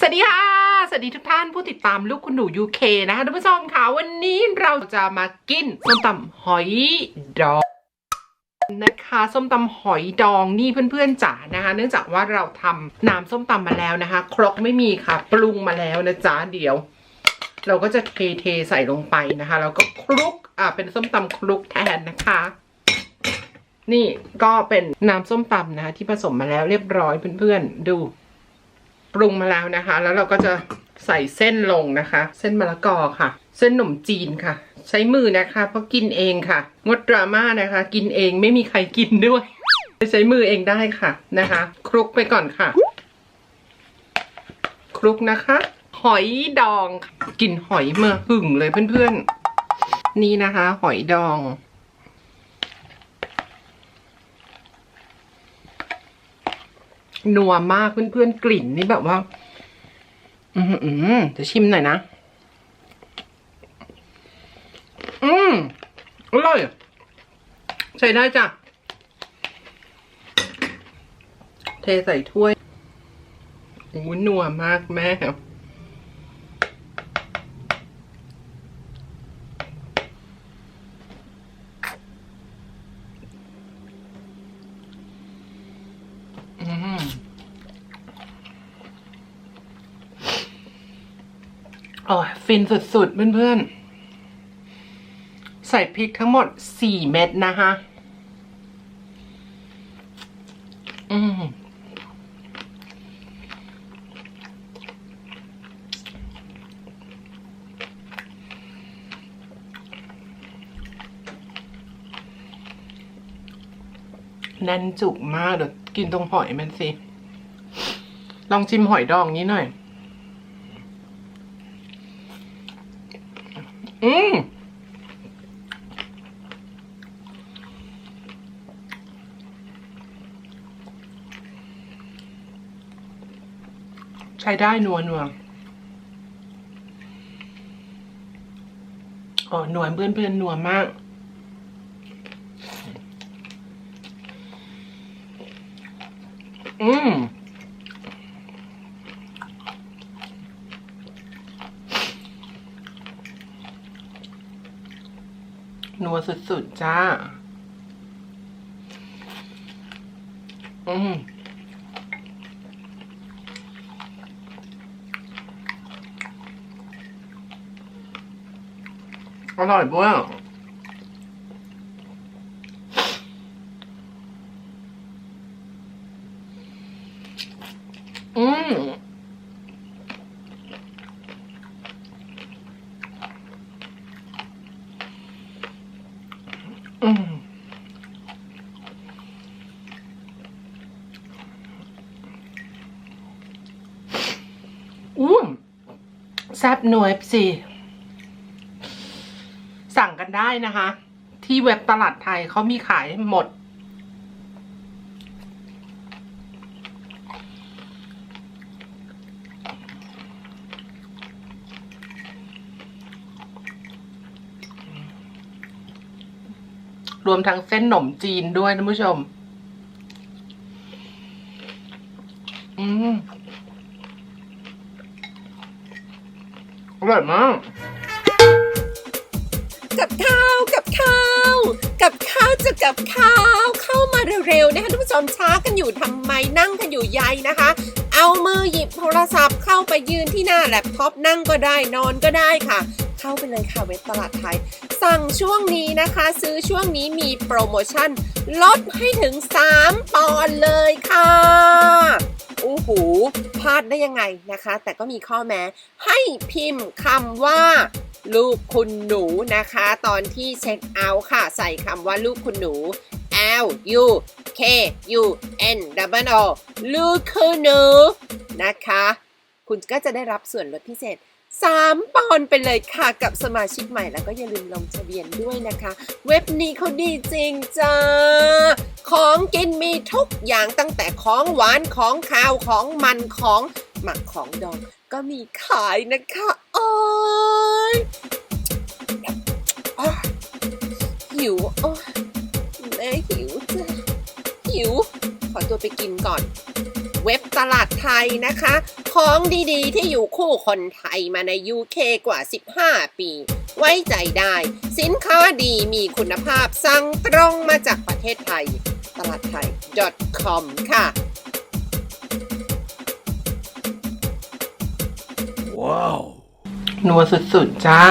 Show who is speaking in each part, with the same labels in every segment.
Speaker 1: สวัสดีค่ะ สวัสดีทุกท่านผู้ติดตามลูกคุณหนู UK นะคะท่านผู้ชมค่ะวันนี้เราจะมากินส้มตำหอยดองนะคะส้มตำหอยดองนี่เพื่อนๆจ๋านะคะ เนื่องจากว่าเราทำน้ำส้มตำมาแล้วนะคะ ครกไม่มีค่ะ ปรุงมาแล้วนะจ๊ะเดี๋ยว เราก็จะเทเทใส่ลงไปนะคะแล้วก็คลุกอ่าเป็นส้มตำคลุกแทนนะคะ นี่ก็เป็นน้ำส้มตำนะคะที่ผสมมาแล้วเรียบร้อยเพื่อนๆดู ปรุงมาแล้วนะคะ แล้วเราก็จะใส่เส้นลงนะคะ เส้นมะละกอค่ะ เส้นหนมจีนค่ะ ใช้มือนะคะ เพราะกินเองค่ะ งดดราม่านะคะ กินเองไม่มีใครกินด้วย ใช้มือเองได้ค่ะนะคะ คลุกไปก่อนค่ะ คลุกนะคะ หอยดองกลินหอยเมื่อหึ่งเลยเพื่อนๆ นี่นะคะ หอยดอง นัวมากเพื่อนๆกลิ่นนี่แบบว่าอืมอืมจะชิมหน่อยนะ อืมอร่อยใช้ได้จ้ะ เทใส่ถ้วยโอ้นัวมากแม่ โอ้ยฟินสุดๆ เพื่อนๆ ใส่พริกทั้งหมดสี่เม็ดนะคะอืมแน่นจุกมากเดี๋ยวกินตรงหอยมันสิ ลองชิมหอยดองนี้หน่อย อืมใช้ได้นัวนัวอ๋อนัวเพื่อนเพื่อนนัวมาก อืม นัวสุดๆ จ้า อืมอร่อยบ้าอืม อืมอู้แซบนัวเอฟซีสั่งกันได้นะคะ ที่เว็บตลาดไทยเขามีขายหมด รวมทั้งเส้นหนมจีนด้วยท่านผู้ชม อืมอร่อยมาก
Speaker 2: กับข้าวกับข้าว กับข้าวจะกับข้าวเข้ามาเร็วๆนะคะท่านผู้ชมช้ากันอยู่ทำไมนั่งกันอยู่ใยนะคะ เอามือหยิบโทรศัพท์เข้าไปยืนที่หน้าแล็ปท็อปนั่งก็ได้นอนก็ได้ค่ะ เข้าไปเลยค่ะเว็บตลาดไทย สั่งช่วงนี้นะคะ ซื้อช่วงนี้มีโปรโมชั่น ลดให้ถึง 3 ปอนด์เลยค่ะโอ้โหพลาดได้ยังไงนะคะ แต่ก็มีข้อแม้ ให้พิมพ์คำว่าลูกคุณหนูนะคะ ตอนที่เช็คเอาท์ค่ะ ใส่คำว่าลูกคุณหนู L U K U N W O ลูกคุณหนูนะคะ คุณก็จะได้รับส่วนลดพิเศษ 3 ปอนไปเลยค่ะกับสมาชิกใหม่แล้วก็อย่าลืมลงทะเบียนด้วยนะคะ เว็บนี้เขาดีจริงจ้าของกินมีทุกอย่างตั้งแต่ของหวานของคาวของมันของหมักของดองก็มีขายนะคะโอ้ยอ้าวหิวโอ้แม่หิวจ้ะหิว ขอตัวไปกินก่อน เว็บตลาดไทยนะคะ ของดีๆ ที่อยู่คู่คนไทยมาใน UK กว่า 15 ปี ไว้ใจได้ สินค้าดีมีคุณภาพสั่งตรงมาจากประเทศไทย ตลาดไทย .com ค่ะ
Speaker 1: นัวสุดๆ จ้า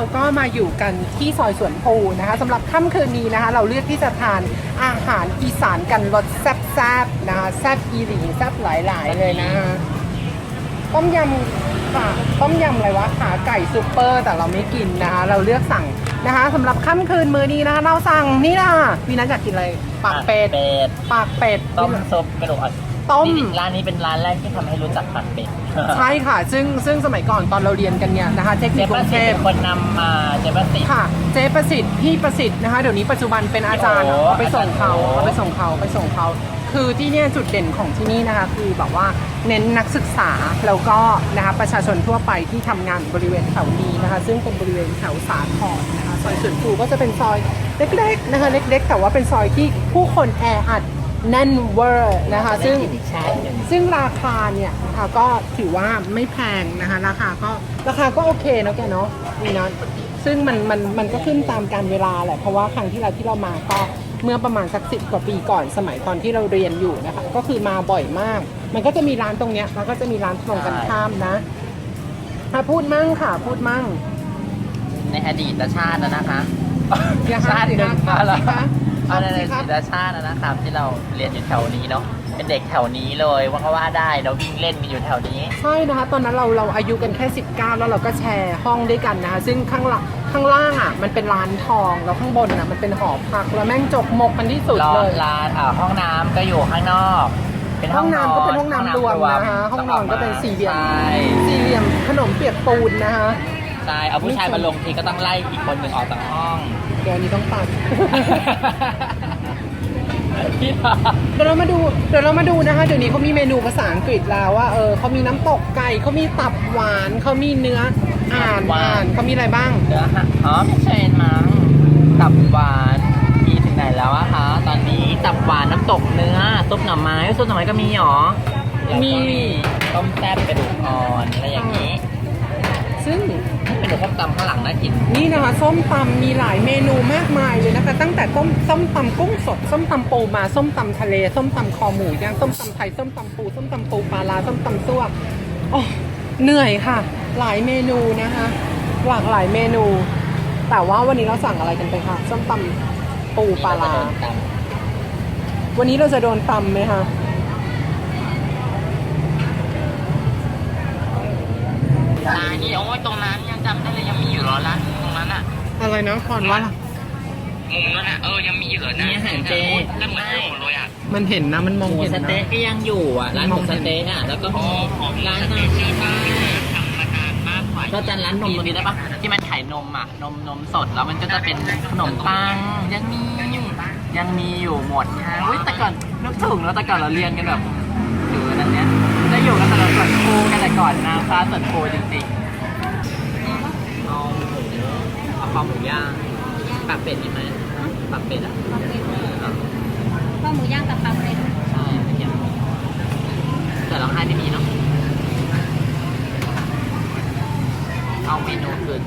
Speaker 1: เราก็มาอยู่กันที่ซอยสวนภูนะคะสำหรับค่ำคืนนี้นะคะ เราเลือกที่จะทานอาหารอีสานกันรสแซ่บๆนะคะแซ่บอีหลีแซ่บหลายๆเลยนะคะต้มยำค่ะต้มยำอะไรวะขาไก่ซุปเปอร์ แต่เราไม่กินนะคะ เราเลือกสั่งนะคะสำหรับค่ำคืนมื้อนี้นะคะ เราสั่งนี่นะพี่นัทอยากกินอะไรปากเป็ด
Speaker 3: เป็ด
Speaker 1: ปากเป็ด
Speaker 3: ต้มซุปกระดูกอ่อน
Speaker 1: ต้ม
Speaker 3: นี่ร้านนี้เป็นร้านแรกที่ทำให้รู้จักปากเป็ด
Speaker 1: ใช่ค่ะ ซึ่งซึ่งสมัยก่อนตอนเราเรียนกันเนี่ยนะคะเทค
Speaker 3: เจ
Speaker 1: นิคก
Speaker 3: ป
Speaker 1: รุ
Speaker 3: ระ
Speaker 1: งเท
Speaker 3: สิทธิ์
Speaker 1: พ
Speaker 3: เป็นคนนำมาเจประสิทธิ์
Speaker 1: ค่ะ เจ๊ประสิทธิ์พี่ประสิทธิ์นะคะเดี๋ยวนี้ปัจจุบันเป็นอาจารย์
Speaker 3: โอ้โห
Speaker 1: เอาไปส่งเขา
Speaker 3: อาจารย์โอ้
Speaker 1: เอาไปส่งเขาไปส่งเขาคือที่เนี่ยจุดเด่นของที่นี่นะคะ คือแบบว่าเน้นนักศึกษาแล้วก็นะคะประชาชนทั่วไปที่ทำงานบริเวณแถวนี้นะคะ ซึ่งเป็นบริเวณแถวสาทรนะคะซอยสวนภูก็จะเป็นซอยเล็กๆนะคะเล็ก ๆ แต่ว่าเป็นซอยที่ผู้คนแออัด แน่นเวอร์นะคะซึ่ง
Speaker 3: อีกชาติหนึ่ง
Speaker 1: ซึ่งราคาเนี่ยนะคะก็ถือว่าไม่แพงนะคะ ราคาก็ราคาก็โอเคเนาะแกเนาะนี่นะซึ่งมันมันมันก็ขึ้นตามการเวลาแหละเพราะว่าครั้งที่เราที่เรามาก็เมื่อประมาณสักสิบกว่าปีก่อนสมัยตอนที่เราเรียนอยู่นะคะ ก็คือมาบ่อยมาก มันก็จะมีร้านตรงเนี้ยแล้วก็จะมีร้านตรงกันข้ามนะอะพูดมั่งค่ะ พูดมั่ง
Speaker 3: ในอดีตชาตินะนะคะ
Speaker 1: อย่าหา
Speaker 3: ชาติ
Speaker 1: สิ
Speaker 3: หนึ่ง
Speaker 1: คะ
Speaker 3: มาแล้ว
Speaker 1: สิคะ
Speaker 3: เอาใน
Speaker 1: สิ
Speaker 3: อ
Speaker 1: คะ
Speaker 3: ดีตชาตินะครับ ที่เราเรียนอยู่แถวนี้เนาะเป็นเด็กแถวนี้เลยว่าก็ว่าได้เราวิ่งเล่นกันอยู่แถวนี้
Speaker 1: ใช่นะคะ ตอนนั้นเราเราอายุกันแค่ 19 แล้วเราก็แชร์ห้องด้วยกันนะคะซึ่งข้างล่างข้างล่างอะมันเป็นร้านทองแล้วข้างบนอะมันเป็นหอพักแล้วแม่งจกมกกันที่สุด
Speaker 3: รอ
Speaker 1: เลย
Speaker 3: ร้านอ่าห้องน้ำก็อยู่ข้างนอก เป็น
Speaker 1: ห้
Speaker 3: ห้
Speaker 1: อ
Speaker 3: องง
Speaker 1: น้ำก็เป็นห้องน้ำรวมนะคะ
Speaker 3: ห้
Speaker 1: ห้องนอนก็เป็นสี่เหลี่ยม
Speaker 3: ใช่
Speaker 1: สี่เหลี่ยมขนมเปียกปูนนะคะ
Speaker 3: ใช่เอาผู้ชายมาลงทีก็ต้องไล่อีกคนหนึ่งออกจากห้อง
Speaker 1: เดี๋ยวอันนี้ต้องตัด
Speaker 3: ที่
Speaker 1: เดี๋ยวเรามาดู เดี๋ยวเรามาดูนะคะเดี๋ยวนี้เขามีเมนูภาษาอังกฤษแล้วว่าเออเขามีน้ำตกไก่เขามีตับหวานเขามีเนื้ออ่านอ่านเขามีอะไรบ้าง
Speaker 3: เดี๋ยวฮะอ๋อไม่ใช่มั้งตับหวานมีถึงไหนแล้วอะคะตอนนี้ตับหวานน้ำตกเนื้อซุปหน่อไม้ซุปหน่อไม้ก็มีหรอแล้วก็
Speaker 1: มี
Speaker 3: ต้มแซ่บกระดูกอ่อนอะไรอย่างนี้
Speaker 1: ซึ่ง
Speaker 3: เป็นหนูต้มตำข้างหลังน่ากิน
Speaker 1: นี่นะคะส้มตำมีหลายเมนูมากมายเลยนะคะ ตั้งแต่ต้มส้มตำกุ้งสดส้มตำปูมาส้มตำทะเลส้มตำคอหมูย่างส้มตำไทยส้มตำปูส้มตำปูปลาลาส้มตำซั่วโอ้เหนื่อยค่ะ หลายเมนูนะคะหลากหลายเมนู แต่ว่าวันนี้เราสั่งอะไรกันไปคะส้มตำปูปลาลาวันนี้เราจะโดนตำไหมคะ
Speaker 3: ร้านนี้โอ้ยตรงนั้นยังจำได้เลยยังมีอยู่เหรอร้านตรงนั้นอะ
Speaker 1: อะไรนะพรว่า
Speaker 4: มุมนั้นอะเออยังมีอยู่เหรอนะ
Speaker 3: มีอาหารเจ
Speaker 4: นั่นเหมือนเดิมหมดเลยอะ
Speaker 1: มันเห็นนะมันมอง
Speaker 3: หมู
Speaker 1: เห็น
Speaker 3: สะ
Speaker 1: นะ
Speaker 3: เต๊ะก็ยังอยู่อะร้านหมูสะเต๊ะอะแล้วก็มีร้าน
Speaker 4: ชื่อว่าทำมานานมากกว่า
Speaker 3: ก็จะร้านนมตรงนี้ได้ปะที่มันขายนมอะนมนมสดแล้วมันก็จะเป็นขนมปังยังมียังมีอยู่หมดค่ะอุ้ยแต่ก่อนนึกถึงแล้วแต่ก่อนเราเรียนกันแบบอยู่นั่นเนี้ยได้ อยู่กันแต่เราสดโคกันแต่ก่อนนะฟ้าสดโคจริงๆเอาหมูเอาคอหมูย่างปากเป็ดมีไหมปากเป็ดอะ
Speaker 5: ข้าวหมูย่างกับปลาเป็ด
Speaker 3: ใช่ไม่เกี่ยวแต่ร้องไห้ไม่มีเนาะเอาเมนูคืน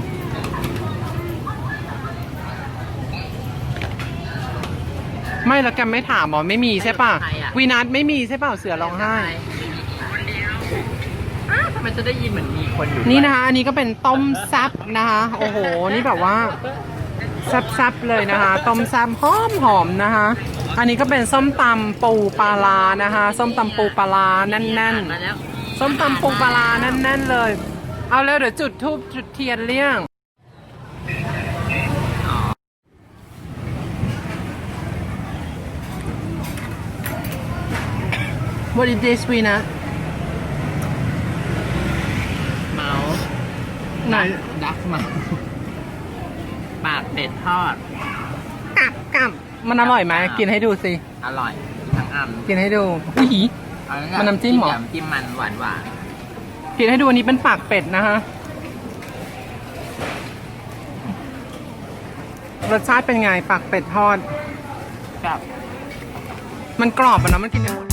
Speaker 1: ไม่แล้วแกไม่ถามหมอไม่มีใช่ป่ะวีนัทไม่มีใช่ป่ะเสือร้องไห้
Speaker 3: มันจะได้ยินเหมือนมีคนอยู่
Speaker 1: นี่นะคะ อันนี้ก็เป็นต้มซับนะคะ โอ้โห นี่แบบว่าซับซับเลยนะคะ ต้มซับหอมหอมนะคะ อันนี้ก็เป็นส้มตำปูปลาลานะคะ ส้มตำปูปลาลาแน่นๆ ส้มตำปูปลาลาแน่นๆเลย เอาแล้วเดี๋ยวจุดทูบจุดเทียนเลี่ยงบริเด
Speaker 3: สวีนะ
Speaker 1: ไหน
Speaker 3: ดักเมาส์ปากเป็ดทอด
Speaker 1: กัดกัดมันอร่อยไหมกินให้ดูสิ
Speaker 3: อร่อย ทั้งอัน
Speaker 1: กินให้ดูอุ๊ย
Speaker 3: เอาละ
Speaker 1: มันน้ำจิ้มเหรอ
Speaker 3: จิ้มมันหวานหวาน
Speaker 1: กินให้ดูอันนี้เป็นปากเป็ดนะฮะ รสชาติเป็นไงปากเป็ดทอด
Speaker 3: ๆกับ
Speaker 1: มันกรอบอะนะมันกินได้หมด